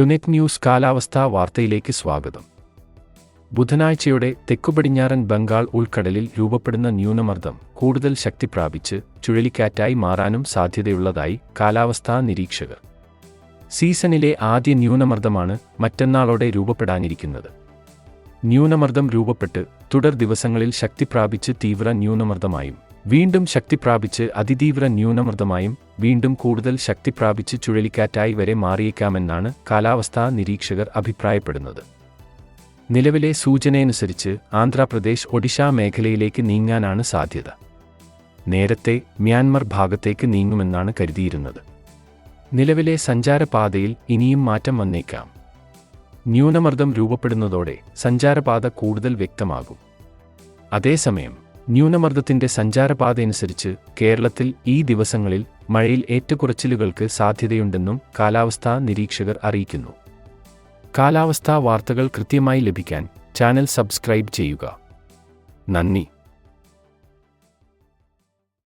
ടുനെറ്റ് news കാലാവസ്ഥാ വാർത്തയിലേക്ക് സ്വാഗതം. ബുധനാഴ്ചയോടെ തെക്കുപടിഞ്ഞാറൻ ബംഗാൾ ഉൾക്കടലിൽ രൂപപ്പെടുന്ന ന്യൂനമർദ്ദം കൂടുതൽ ശക്തി പ്രാപിച്ച് ചുഴലിക്കാറ്റായി മാറാനും സാധ്യതയുള്ളതായി കാലാവസ്ഥാ നിരീക്ഷകർ. സീസണിലെ ആദ്യ ന്യൂനമർദ്ദമാണ് മറ്റന്നാളോടെ രൂപപ്പെടാനിരിക്കുന്നത്. ന്യൂനമർദ്ദം രൂപപ്പെട്ട് തുടർ ദിവസങ്ങളിൽ ശക്തി പ്രാപിച്ച് തീവ്ര ന്യൂനമർദ്ദമായും വീണ്ടും ശക്തി പ്രാപിച്ച് അതിതീവ്ര ന്യൂനമർദ്ദമായും വീണ്ടും കൂടുതൽ ശക്തി പ്രാപിച്ച് ചുഴലിക്കാറ്റായി വരെ മാറിയേക്കാമെന്നാണ് കാലാവസ്ഥാ നിരീക്ഷകർ അഭിപ്രായപ്പെടുന്നത്. നിലവിലെ സൂചനയനുസരിച്ച് ആന്ധ്രാപ്രദേശ് ഒഡീഷ മേഖലയിലേക്ക് നീങ്ങാനാണ് സാധ്യത. നേരത്തെ മ്യാൻമർ ഭാഗത്തേക്ക് നീങ്ങുമെന്നാണ് കരുതിയിരുന്നത്. നിലവിലെ സഞ്ചാരപാതയിൽ ഇനിയും മാറ്റം വന്നേക്കാം. ന്യൂനമർദ്ദം രൂപപ്പെടുന്നതോടെ സഞ്ചാരപാത കൂടുതൽ വ്യക്തമാകും. അതേസമയം ന്യൂനമർദ്ദത്തിന്റെ സഞ്ചാരപാതയനുസരിച്ച് കേരളത്തിൽ ഈ ദിവസങ്ങളിൽ മഴയിൽ ഏറ്റക്കുറച്ചിലുകൾക്ക് സാധ്യതയുണ്ടെന്നും കാലാവസ്ഥാ നിരീക്ഷകർ അറിയിക്കുന്നു. കാലാവസ്ഥാ വാർത്തകൾ കൃത്യമായി ലഭിക്കാൻ ചാനൽ സബ്സ്ക്രൈബ് ചെയ്യുക. നന്ദി.